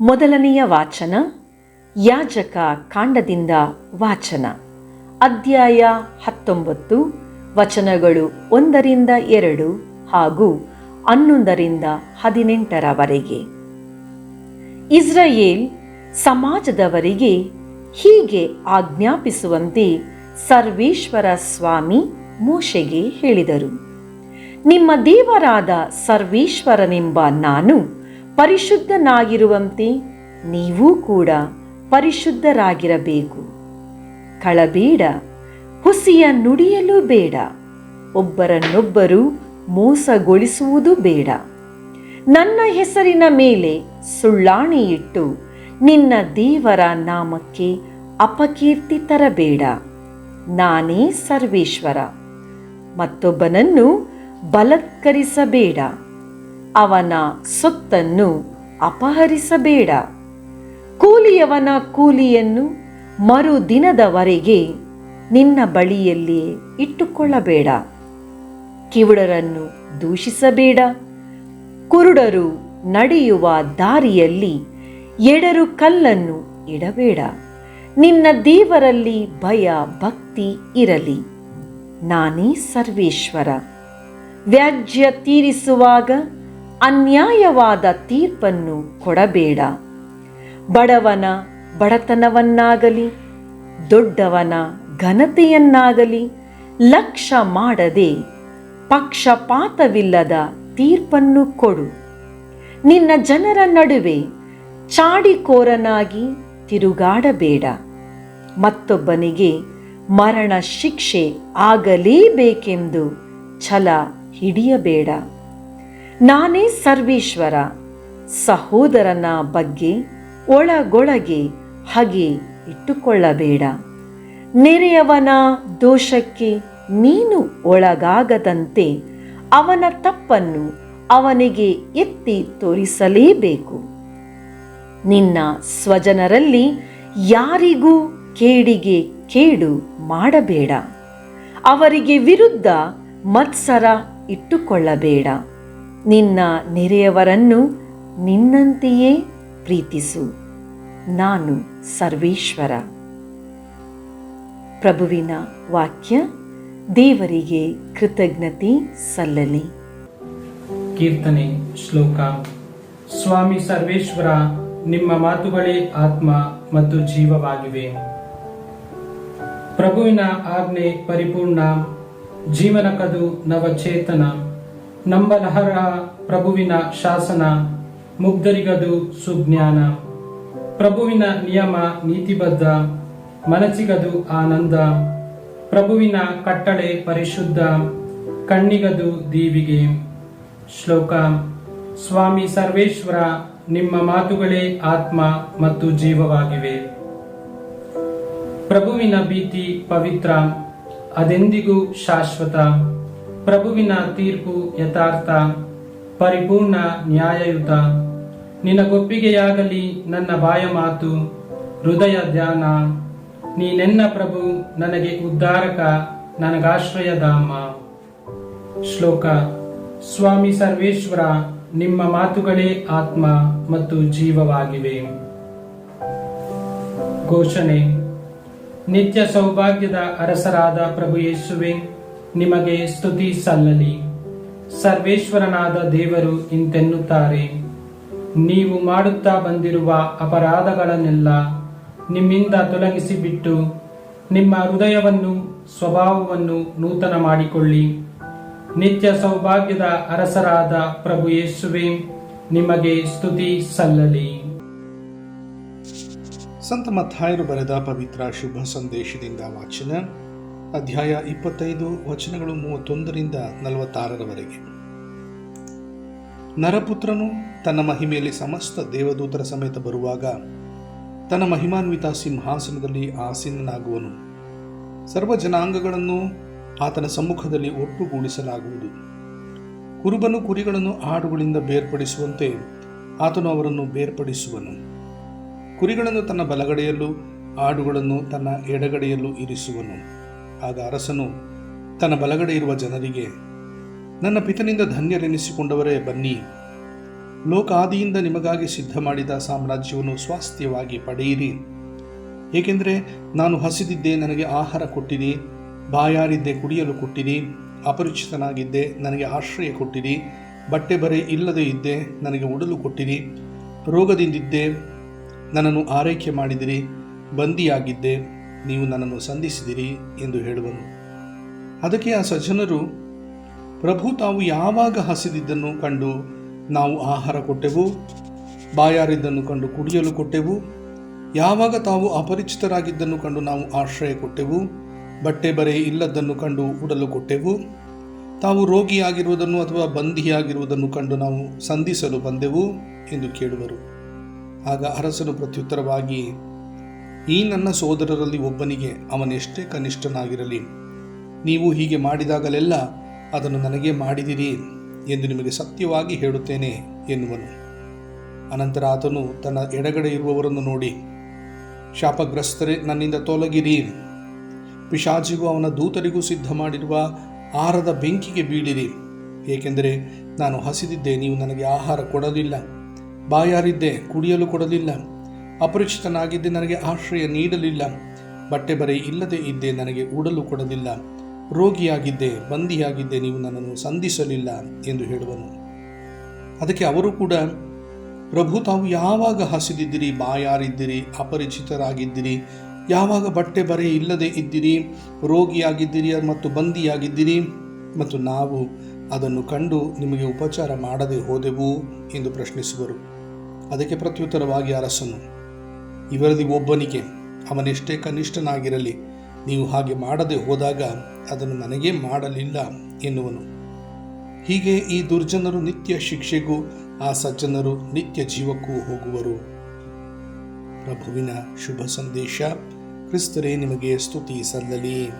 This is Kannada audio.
ಮೊದಲನೆಯ ವಾಚನ, ಯಾಜಕ ಕಾಂಡದಿಂದ ವಾಚನ. ಅಧ್ಯಾಯ ಹತ್ತೊಂಬತ್ತು, ವಚನಗಳು ಒಂದರಿಂದ ಎರಡು ಹಾಗೂ ಹನ್ನೊಂದರಿಂದ ಹದಿನೆಂಟರವರೆಗೆ. ಇಸ್ರಾಯೇಲ್ ಸಮಾಜದವರಿಗೆ ಹೀಗೆ ಆಜ್ಞಾಪಿಸುವಂತೆ ಸರ್ವೇಶ್ವರ ಸ್ವಾಮಿ ಮೋಶೆಗೆ ಹೇಳಿದರು. ನಿಮ್ಮ ದೇವರಾದ ಸರ್ವೇಶ್ವರನೆಂಬ ನಾನು ಪರಿಶುದ್ಧನಾಗಿರುವಂತೆ ನೀವೂ ಕೂಡ ಪರಿಶುದ್ಧರಾಗಿರಬೇಕು. ಕಳಬೇಡ, ಹುಸಿಯ ನುಡಿಯಲು ಬೇಡ, ಒಬ್ಬರನ್ನೊಬ್ಬರು ಮೋಸಗೊಳಿಸುವುದು ಬೇಡ. ನನ್ನ ಹೆಸರಿನ ಮೇಲೆ ಸುಳ್ಳಾಣೆಯಿಟ್ಟು ನಿನ್ನ ದೇವರ ನಾಮಕ್ಕೆ ಅಪಕೀರ್ತಿ ತರಬೇಡ. ನಾನೇ ಸರ್ವೇಶ್ವರ. ಮತ್ತೊಬ್ಬನನ್ನು ಬಲತ್ಕರಿಸಬೇಡ. ಅವನ ಸೊತ್ತನ್ನು ಅಪಹರಿಸಬೇಡ. ಕೂಲಿಯವನ ಕೂಲಿಯನ್ನು ಮರುದಿನದವರೆಗೆ ನಿನ್ನ ಬಳಿಯಲ್ಲಿಯೇ ಇಟ್ಟುಕೊಳ್ಳಬೇಡ. ಕಿವುಡರನ್ನು ದೂಷಿಸಬೇಡ. ಕುರುಡರು ನಡೆಯುವ ದಾರಿಯಲ್ಲಿ ಎಡರು ಕಲ್ಲನ್ನು ಇಡಬೇಡ. ನಿನ್ನ ದೇವರಲ್ಲಿ ಭಯ ಭಕ್ತಿ ಇರಲಿ. ನಾನೇ ಸರ್ವೇಶ್ವರ. ವ್ಯಾಜ್ಯ ತೀರಿಸುವಾಗ ಅನ್ಯಾಯವಾದ ತೀರ್ಪನ್ನು ಕೊಡಬೇಡ. ಬಡವನ ಬಡತನವನ್ನಾಗಲಿ, ದೊಡ್ಡವನ ಘನತೆಯನ್ನಾಗಲಿ ಲಕ್ಷ್ಯ ಮಾಡದೆ ಪಕ್ಷಪಾತವಿಲ್ಲದ ತೀರ್ಪನ್ನು ಕೊಡು. ನಿನ್ನ ಜನರ ನಡುವೆ ಚಾಡಿಕೋರನಾಗಿ ತಿರುಗಾಡಬೇಡ. ಮತ್ತೊಬ್ಬನಿಗೆ ಮರಣ ಶಿಕ್ಷೆ ಆಗಲೇಬೇಕೆಂದು ಛಲ ಹಿಡಿಯಬೇಡ. ನಾನೇ ಸರ್ವೇಶ್ವರ, ಸಹೋದರನ ಬಗ್ಗೆ ಒಳಗೊಳಗೆ ಹಗೆ ಇಟ್ಟುಕೊಳ್ಳಬೇಡ. ನೆರೆಯವನ ದೋಷಕ್ಕೆ ನೀನು ಒಳಗಾಗದಂತೆ ಅವನ ತಪ್ಪನ್ನು ಅವನಿಗೆ ಎತ್ತಿ ತೋರಿಸಲೇಬೇಕು. ನಿನ್ನ ಸ್ವಜನರಲ್ಲಿ ಯಾರಿಗೂ ಕೇಡಿಗೆ ಕೇಡು ಮಾಡಬೇಡ. ಅವರಿಗೆ ವಿರುದ್ಧ ಮತ್ಸರ ಇಟ್ಟುಕೊಳ್ಳಬೇಡ. ನಿನ್ನ ನೆರೆಯವರನ್ನು ನಿನ್ನಂತೆಯೇ ಪ್ರೀತಿಸು. ನಾನು ಸರ್ವೇಶ್ವರ. ಪ್ರಭುವಿನ ವಾಕ್ಯ, ದೇವರಿಗೆ ಕೃತಜ್ಞತೆ ಸಲ್ಲಲಿ. ಕೀರ್ತನೆ, ಶ್ಲೋಕ. ಸ್ವಾಮಿ ಸರ್ವೇಶ್ವರ, ನಿಮ್ಮ ಮಾತುಗಳೇ ಆತ್ಮ ಮತ್ತು ಜೀವವಾಗಿವೆ. ಪ್ರಭುವಿನ ಆಜ್ಞೆ ಪರಿಪೂರ್ಣ ಜೀವನಕದು ನವಚೇತನ. ನಂಬಲಹರ ಪ್ರಭುವಿನ ಶಾಸನ, ಮುಗ್ಧರಿಗದು ಸುಜ್ಞಾನ. ಪ್ರಭುವಿನ ನಿಯಮ ನೀತಿಬದ್ಧ, ಮನಸ್ಸಿಗದು ಆನಂದ. ಪ್ರಭುವಿನ ಕಟ್ಟಳೆ ಪರಿಶುದ್ಧ, ಕಣ್ಣಿಗದು ದೀವಿಗೆ. ಶ್ಲೋಕ, ಸ್ವಾಮಿ ಸರ್ವೇಶ್ವರ, ನಿಮ್ಮ ಮಾತುಗಳೇ ಆತ್ಮ ಮತ್ತು ಜೀವವಾಗಿವೆ. ಪ್ರಭುವಿನ ಭೀತಿ ಪವಿತ್ರ, ಅದೆಂದಿಗೂ ಶಾಶ್ವತ. ಪ್ರಭುವಿನ ತೀರ್ಪು ಯಥಾರ್ಥ, ಪರಿಪೂರ್ಣ ನ್ಯಾಯಯುತ. ನಿನಗೊಪ್ಪಿಗೆಯಾಗಲಿ ನನ್ನ ಬಾಯ ಮಾತು, ಹೃದಯ ಧ್ಯಾನ. ನೀನೆನ್ನ ಪ್ರಭು, ನನಗೆ ಉದ್ಧಾರಕ ನನಗಾಶ್ರಯಧಾಮ ಶ್ಲೋಕ, ಸ್ವಾಮಿ ಸರ್ವೇಶ್ವರ, ನಿಮ್ಮ ಮಾತುಗಳೇ ಆತ್ಮ ಮತ್ತು ಜೀವವಾಗಿವೆ. ಘೋಷಣೆ, ನಿತ್ಯ ಸೌಭಾಗ್ಯದ ಅರಸರಾದ ಪ್ರಭು ಯೇಸುವೆ. ನಿಮಗೆ ಸ್ತುತಿ ಸಲ್ಲಲಿ. ಸರ್ವೇಶ್ವರನಾದ ದೇವರು ಇಂತೆನ್ನುತ್ತಾರೆ. ನೀವು ಮಾಡುತ್ತಾ ಬಂದಿರುವ ಅಪರಾಧಗಳನ್ನೆಲ್ಲ ನಿಮ್ಮಿಂದ ತೊಲಗಿಸಿಬಿಟ್ಟು ನಿಮ್ಮ ಹೃದಯವನ್ನು, ಸ್ವಭಾವವನ್ನು ನೂತನ ಮಾಡಿಕೊಳ್ಳಿ. ನಿತ್ಯ ಸೌಭಾಗ್ಯದ ಅರಸರಾದ ಪ್ರಭು ಯೇಸುವೆ, ನಿಮಗೆ ಸ್ತುತಿ ಸಲ್ಲಲಿ. ಸಂತ ಮತ್ತಾಯರು ಬರೆದ ಪವಿತ್ರ ಶುಭ ಸಂದೇಶದಿಂದ ವಾಚನ ಅಧ್ಯಾಯ ಇಪ್ಪತ್ತೈದು, ವಚನಗಳು ಮೂವತ್ತೊಂದರಿಂದ ನಲವತ್ತಾರರವರೆಗೆ. ನರಪುತ್ರನು ತನ್ನ ಮಹಿಮೆಯಲ್ಲಿ ಸಮಸ್ತ ದೇವದೂತರ ಸಮೇತ ಬರುವಾಗ ತನ್ನ ಮಹಿಮಾನ್ವಿತ ಸಿಂಹಾಸನದಲ್ಲಿ ಆಸೀನನಾಗುವನು. ಸರ್ವ ಜನಾಂಗಗಳನ್ನು ಆತನ ಸಮ್ಮುಖದಲ್ಲಿ ಒಟ್ಟುಗೂಡಿಸಲಾಗುವುದು. ಕುರುಬನು ಕುರಿಗಳನ್ನು ಆಡುಗಳಿಂದ ಬೇರ್ಪಡಿಸುವಂತೆ ಆತನು ಅವರನ್ನು ಬೇರ್ಪಡಿಸುವನು. ಕುರಿಗಳನ್ನು ತನ್ನ ಬಲಗಡೆಯಲ್ಲೂ, ಆಡುಗಳನ್ನು ತನ್ನ ಎಡಗಡೆಯಲ್ಲೂ ಇರಿಸುವನು. ಆಗ ಅರಸನು, ತನ್ನ ಬಲಗಡೆ ಇರುವ ಜನರಿಗೆ ನನ್ನ ಪಿತನಿಂದ ಧನ್ಯರೆನಿಸಿಕೊಂಡವರೇ ಬನ್ನಿ. ಲೋಕಾದಿಯಿಂದ ನಿಮಗಾಗಿ ಸಿದ್ಧ ಮಾಡಿದ ಸಾಮ್ರಾಜ್ಯವನ್ನು ಸ್ವಾಸ್ಥ್ಯವಾಗಿ ಪಡೆಯಿರಿ. ಏಕೆಂದರೆ ನಾನು ಹಸಿದಿದ್ದೆ ನನಗೆ ಆಹಾರ ಕೊಟ್ಟಿರಿ, ಬಾಯಾರಿದ್ದೆ ಕುಡಿಯಲು ಕೊಟ್ಟಿರಿ, ಅಪರಿಚಿತನಾಗಿದ್ದೆ ನನಗೆ ಆಶ್ರಯ ಕೊಟ್ಟಿರಿ ಬಟ್ಟೆ ಬರೆ ಇಲ್ಲದೆ ಇದ್ದೆ ನನಗೆ ಉಡಲು ಕೊಟ್ಟಿರಿ, ರೋಗದಿಂದಿದ್ದೆ ನನ್ನನ್ನು ಆರೈಕೆ ಮಾಡಿದಿರಿ, ಬಂದಿಯಾಗಿದ್ದೆ ನೀವು ನನ್ನನ್ನು ಸಂಧಿಸಿದಿರಿ ಎಂದು ಹೇಳುವನು. ಅದಕ್ಕೆ ಆ ಸಜ್ಜನರು, ಪ್ರಭು, ತಾವು ಯಾವಾಗ ಹಸಿದಿದ್ದನ್ನು ಕಂಡು ನಾವು ಆಹಾರ ಕೊಟ್ಟೆವು? ಬಾಯಾರಿದ್ದನ್ನು ಕಂಡು ಕುಡಿಯಲು ಕೊಟ್ಟೆವು? ಯಾವಾಗ ತಾವು ಅಪರಿಚಿತರಾಗಿದ್ದನ್ನು ಕಂಡು ನಾವು ಆಶ್ರಯ ಕೊಟ್ಟೆವು? ಬಟ್ಟೆ ಬರೆ ಇಲ್ಲದನ್ನು ಕಂಡು ಉಡಲು ಕೊಟ್ಟೆವು? ತಾವು ರೋಗಿಯಾಗಿರುವುದನ್ನು ಅಥವಾ ಬಂಧಿಯಾಗಿರುವುದನ್ನು ಕಂಡು ನಾವು ಸಂಧಿಸಲು ಬಂದೆವು? ಎಂದು ಕೇಳುವರು. ಆಗ ಅರಸನು ಪ್ರತ್ಯುತ್ತರವಾಗಿ ಈ ನನ್ನ ಸೋದರರಲ್ಲಿ ಒಬ್ಬನಿಗೆ ಅವನೆಷ್ಟೇ ಕನಿಷ್ಠನಾಗಿರಲಿ, ನೀವು ಹೀಗೆ ಮಾಡಿದಾಗಲೆಲ್ಲ ಅದನ್ನು ನನಗೆ ಮಾಡಿದಿರಿ ಎಂದು ನಿಮಗೆ ಸತ್ಯವಾಗಿ ಹೇಳುತ್ತೇನೆ ಎನ್ನುವನು. ಅನಂತರ ಆತನು ತನ್ನ ಎಡಗಡೆ ಇರುವವರನ್ನು ನೋಡಿ, ಶಾಪಗ್ರಸ್ತರೇ, ನನ್ನಿಂದ ತೊಲಗಿರಿ. ಪಿಶಾಚಿಗೂ ಅವನ ದೂತರಿಗೂ ಸಿದ್ಧ ಮಾಡಿರುವ ಆಹಾರದ ಬೆಂಕಿಗೆ ಬೀಳಿರಿ. ಏಕೆಂದರೆ ನಾನು ಹಸಿದಿದ್ದೆ, ನೀವು ನನಗೆ ಆಹಾರ ಕೊಡಲಿಲ್ಲ, ಬಾಯಾರಿದ್ದೆ, ಕುಡಿಯಲು ಕೊಡಲಿಲ್ಲ. ಅಪರಿಚಿತನಾಗಿದ್ದೆ ನನಗೆ ಆಶ್ರಯ ನೀಡಲಿಲ್ಲ. ಬಟ್ಟೆ ಬರೆ ಇಲ್ಲದೆ ಇದ್ದೆ, ನನಗೆ ಉಡಲು ಕೊಡಲಿಲ್ಲ. ರೋಗಿಯಾಗಿದ್ದೆ, ಬಂದಿಯಾಗಿದ್ದೆ, ನೀವು ನನ್ನನ್ನು ಸಂಧಿಸಲಿಲ್ಲ ಎಂದು ಹೇಳುವನು. ಅದಕ್ಕೆ ಅವರು ಕೂಡ, ಪ್ರಭು, ತಾವು ಯಾವಾಗ ಹಸಿದಿದ್ದಿರಿ, ಬಾಯಾರಿದ್ದಿರಿ, ಅಪರಿಚಿತರಾಗಿದ್ದಿರಿ? ಯಾವಾಗ ಬಟ್ಟೆ ಬರೆ ಇಲ್ಲದೆ ಇದ್ದಿರಿ, ರೋಗಿಯಾಗಿದ್ದೀರಿ ಮತ್ತು ಬಂದಿಯಾಗಿದ್ದೀರಿ? ಮತ್ತು ನಾವು ಅದನ್ನು ಕಂಡು ನಿಮಗೆ ಉಪಚಾರ ಮಾಡದೆ ಹೋದೆವು? ಎಂದು ಪ್ರಶ್ನಿಸುವರು. ಅದಕ್ಕೆ ಪ್ರತ್ಯುತ್ತರವಾಗಿ ಅರಸನು ಇವರಲ್ಲಿ ಒಬ್ಬನಿಗೆ, ಅವನೆಷ್ಟೇ ಕನಿಷ್ಠನಾಗಿರಲಿ, ನೀವು ಹಾಗೆ ಮಾಡದೆ ಹೋದಾಗ ಅದನ್ನು ನನಗೇ ಮಾಡಲಿಲ್ಲ ಎನ್ನುವನು. ಹೀಗೆ ಈ ದುರ್ಜನರು ನಿತ್ಯ ಶಿಕ್ಷೆಗೂ, ಆ ಸಜ್ಜನರು ನಿತ್ಯ ಜೀವಕ್ಕೂ ಹೋಗುವರು. ಪ್ರಭುವಿನ ಶುಭ ಸಂದೇಶ, ಕ್ರಿಸ್ತರೇ ನಿಮಗೆ ಸ್ತುತಿ ಸಲ್ಲಲಿ.